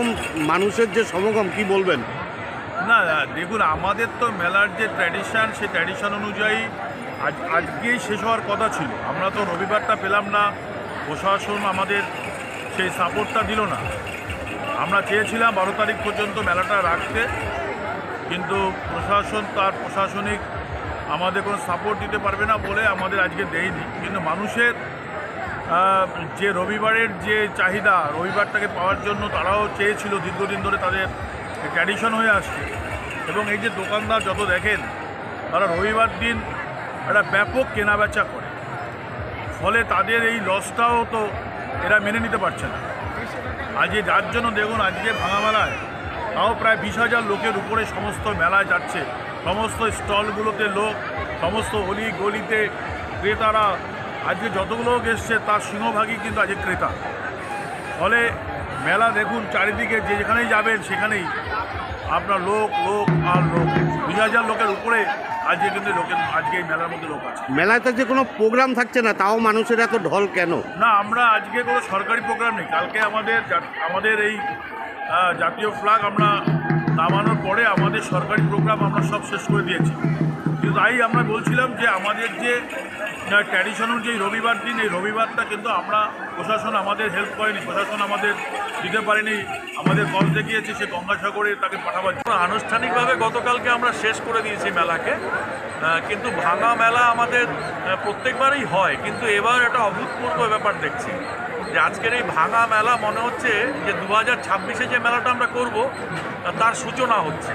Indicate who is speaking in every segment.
Speaker 1: এরকম মানুষের যে সমাগম, কি বলবেন?
Speaker 2: না দেখুন, আমাদের তো মেলার যে ট্র্যাডিশন সেই ট্র্যাডিশন অনুযায়ী আজ, আজকেই শেষ হওয়ার কথা ছিল। আমরা তো রবিবারটা পেলাম না, প্রশাসন আমাদের সেই সাপোর্টটা দিল না। আমরা চেয়েছিলাম বারো তারিখ পর্যন্ত মেলাটা রাখতে, কিন্তু প্রশাসন তার প্রশাসনিক আমাদের কোনো সাপোর্ট দিতে পারবে না বলে আমাদের আজকে দেয়নি। কিন্তু মানুষের যে রবিবারের যে চাহিদা রবিবারটাকে পাওয়ার জন্য তারাও চেয়েছিল, দীর্ঘদিন ধরে তাদের ট্র্যাডিশন হয়ে আসছে। এবং এই যে দোকানদার যত দেখেন, তারা রবিবার দিন একটা ব্যাপক কেনাবেচা করে। ফলে তাদের এই লসটাও তো এরা মেনে নিতে পারছে না। আজকে যার জন্য দেখুন, আজকে ভাঙা মেলায় তাও প্রায় বিশ হাজার লোকের উপরে সমস্ত মেলায় যাচ্ছে। সমস্ত স্টলগুলোতে লোক, সমস্ত অলি গলিতে ক্রেতারা আজকে যতগুলো লোক এসছে তার সিংহভাগই কিন্তু আজকে ক্রেতা। ফলে মেলা দেখুন চারিদিকে যে যেখানেই যাবেন সেখানেই আপনার লোক লোক আর লোক। বিশ হাজার লোকের উপরে আজকে কিন্তু লোকের আজকে এই মেলার মধ্যে লোক আছে।
Speaker 1: মেলাতে যে কোনো প্রোগ্রাম থাকছে না তাও মানুষের এত ঢল কেন?
Speaker 2: না আমরা আজকে কোনো সরকারি প্রোগ্রাম নেই। কালকে আমাদের আমাদের এই জাতীয় ফ্ল্যাগ আমরা নামানোর পরে আমাদের সরকারি প্রোগ্রাম আমরা সব শেষ করে দিয়েছি। কিন্তু তাই আমরা বলছিলাম যে আমাদের যে ট্র্যাডিশন অনুযায়ী রবিবার দিন, এই রবিবারটা কিন্তু আমরা প্রশাসন আমাদের হেল্প করেনি, প্রশাসন আমাদের দিতে পারেনি, আমাদের কল দেখিয়েছে, সে গঙ্গাসাগরে তাকে পাঠাবার জন্য।
Speaker 3: আনুষ্ঠানিকভাবে গতকালকে আমরা শেষ করে দিয়েছি মেলাকে কিন্তু ভাঙা মেলা আমাদের প্রত্যেকবারই হয়, কিন্তু এবার একটা অভূতপূর্ব ব্যাপার দেখছি, যে আজকের এই ভাঙা মেলা মনে হচ্ছে যে দু হাজার যে মেলাটা আমরা করব তার সূচনা হচ্ছে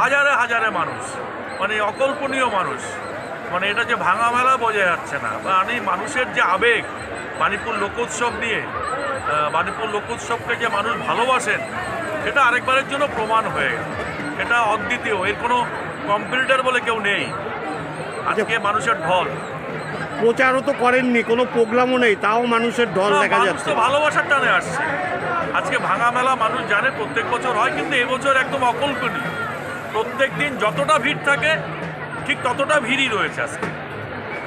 Speaker 3: হাজারে হাজারে মানুষ মানে অকল্পনীয় মানুষ। মানে এটা যে ভাঙা মেলা বোঝা যাচ্ছে না। মানে মানুষের যে আবেগ বাণীপুর লোকোৎসব নিয়ে বাণীপুর লোকোৎসবকে যে মানুষ ভালোবাসেন সেটা আরেকবারের জন্য প্রমাণ হয়ে এটা অদ্বিতীয়। এর কোনো কম্পিউটার বলে কেউ নেই। আজকে মানুষের ঢল।
Speaker 1: প্রচারও তো করেননি কোনো প্রোগ্রামও নেই তাও মানুষের ঢল দেখা যাচ্ছে।
Speaker 3: ভালোবাসার টানে আসছে। আজকে ভাঙা মেলা মানুষ জানে প্রত্যেক বছর হয় কিন্তু এবছর একদম অকল্পনীয়। প্রত্যেক দিন যতটা ভিড় থাকে ঠিক ততটা ভিড়ই রয়েছে আজকে।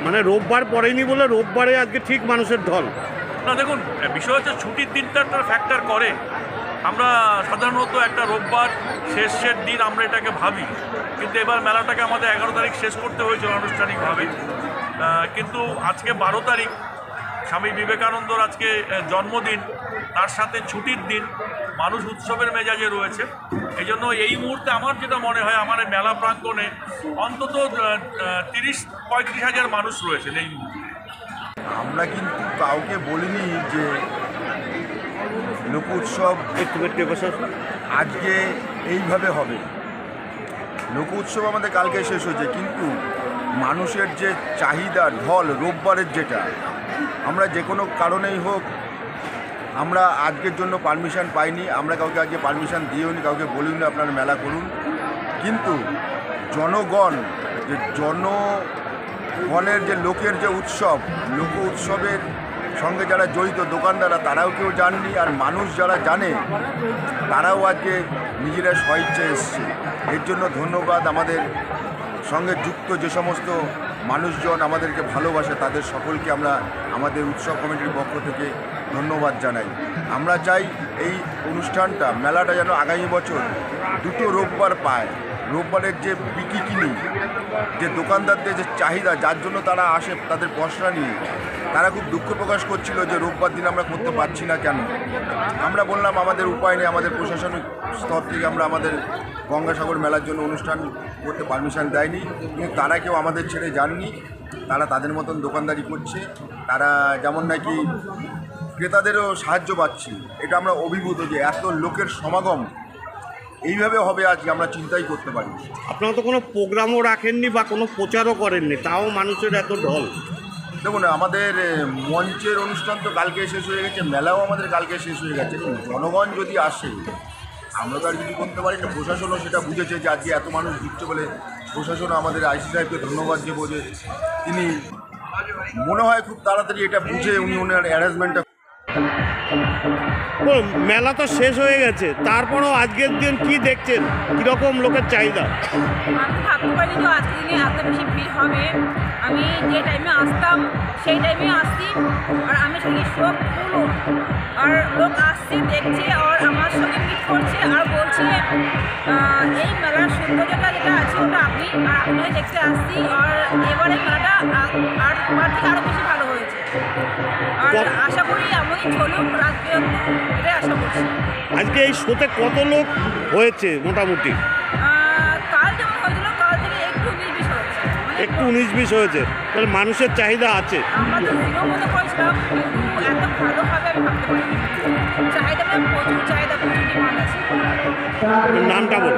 Speaker 1: মানে রোববার পড়েনি বলে রোববারে আজকে ঠিক মানুষের ঢল।
Speaker 3: না দেখুন বিষয় হচ্ছে ছুটির দিনটা একটা ফ্যাক্টর করে। আমরা সাধারণত একটা রোববার শেষের দিন আমরা এটাকে ভাবি। কিন্তু এবার মেলাটাকে আমাদের এগারো তারিখ শেষ করতে হয়েছিল আনুষ্ঠানিকভাবে। কিন্তু আজকে বারো তারিখ স্বামী বিবেকানন্দর আজকে জন্মদিন তার সাথে ছুটির দিন। মানুষ উৎসবের মেজাজে রয়েছে। এই জন্য এই মুহূর্তে আমার যেটা মনে হয়, আমার মেলা প্রাঙ্গণে অন্তত তিরিশ, পঁয়ত্রিশ হাজার মানুষ রয়েছে এই মুহূর্তে।
Speaker 4: আমরা কিন্তু কাউকে বলিনি যে লোক উৎসব আজকে এইভাবে হবে। লোক উৎসব আমাদের কালকে শেষ হয়েছে, কিন্তু মানুষের যে চাহিদা, ঢল, রোববারের যেটা, আমরা যে কোনো কারণেই হোক আমরা আজকের জন্য পারমিশন পাইনি, আমরা কাউকে আজকে পারমিশন দিয়েও নি কাউকে বলিও নি আপনার মেলা করুন। কিন্তু জনগণ, যে জনগণের যে লোকের যে উৎসব, লোক উৎসবের সঙ্গে যারা জড়িত দোকানদাররা, তারাও কেউ জাননি, আর মানুষ যারা জানে, তারাও আজকে নিজেরা স্বইচ্ছে এসছে। এর জন্য ধন্যবাদ আমাদের সঙ্গে যুক্ত যে সমস্ত মানুষজন আমাদেরকে ভালোবাসে, তাদের সকলকে আমরা আমাদের উৎসব কমিটির পক্ষ থেকে ধন্যবাদ জানাই। আমরা চাই এই অনুষ্ঠানটা, মেলাটা যেন আগামী বছর দুটো রোববার পায়। রোববারের যে বিকি কিনি, যে দোকানদারদের যে চাহিদা, যার জন্য তারা আসে তাদের পশরা নিয়ে, তারা খুব দুঃখ প্রকাশ করছিল যে রোববার দিন আমরা করতে পারছি না কেন? আমরা বললাম আমাদের উপায় নেই, আমাদের প্রশাসনিক স্তর থেকে আমরা আমাদের গঙ্গাসাগর মেলার জন্য অনুষ্ঠান করতে পারমিশন দেয়নি, কিন্তু তারা কেউ আমাদের ছেড়ে যাননি। তারা তাদের মতন দোকানদারি করছে, তারা যেমন নাকি ক্রেতাদেরও সাহায্য পাচ্ছি। এটা আমরা অভিভূত যে এত লোকের সমাগম এইভাবে হবে আজকে আমরা চিন্তাই করতে পারি
Speaker 1: আপনারা তো কোনো প্রোগ্রামও রাখেননি বা কোনো প্রচারও করেননি তাও মানুষের এত ঢল।
Speaker 4: দেখুন আমাদের মঞ্চের অনুষ্ঠান তো কালকে শেষ হয়ে গেছে মেলাও আমাদের কালকে শেষ হয়ে গেছে। জনগণ যদি আসে আমরা তো আর কিছু করতে পারি না প্রশাসনও সেটা বুঝেছে যে আজকে এত মানুষ ঢুকছে বলে প্রশাসনও আমাদের আইসি সাহেবকে ধন্যবাদ দেবো যে তিনি মনে হয় খুব তাড়াতাড়ি এটা বুঝে উনি ওনার অ্যারেঞ্জমেন্টটা
Speaker 1: মেলা তো শেষ হয়ে গেছে। তারপরও আজকের দিন কি দেখছেন? কীরকম লোকের চাহিদা?
Speaker 5: আমি ভাবতে পারিনি আজকের এত বেশি ভিড় হবে। আমি যে টাইমে আসতাম, সেই টাইমে আসছি। আর আমি শুনি সব আর লোক আসছে, দেখছে, আর আমার সঙ্গে মিট করছে, আর বলছে এই মেলার সৌন্দর্যটা যেটা আছে, ওটা আপনি, আর আপনিও দেখতে আসছি। আর এবারে মেলাটা আর বার থেকে আরও বেশি ভালো। আর আশা করি চলুক আশা করছি।
Speaker 1: আজকে এই শোতে কত লোক হয়েছে মোটামুটি?
Speaker 5: কাল যেমন হয়েছিল কাল থেকে একটু উনিশ বিশ হয়েছে। মানে
Speaker 1: একটু উনিশ বিশ হয়েছে। তাহলে মানুষের চাহিদা আছে।
Speaker 5: আমরা তো জিরো মতো করেছিলাম কিন্তু এত ভালো আমি ভাবতে পারিনি। চাহিদাটা প্রচুর চাহিদা প্রচুর ডিমান্ড আছে।
Speaker 1: নামটা বল।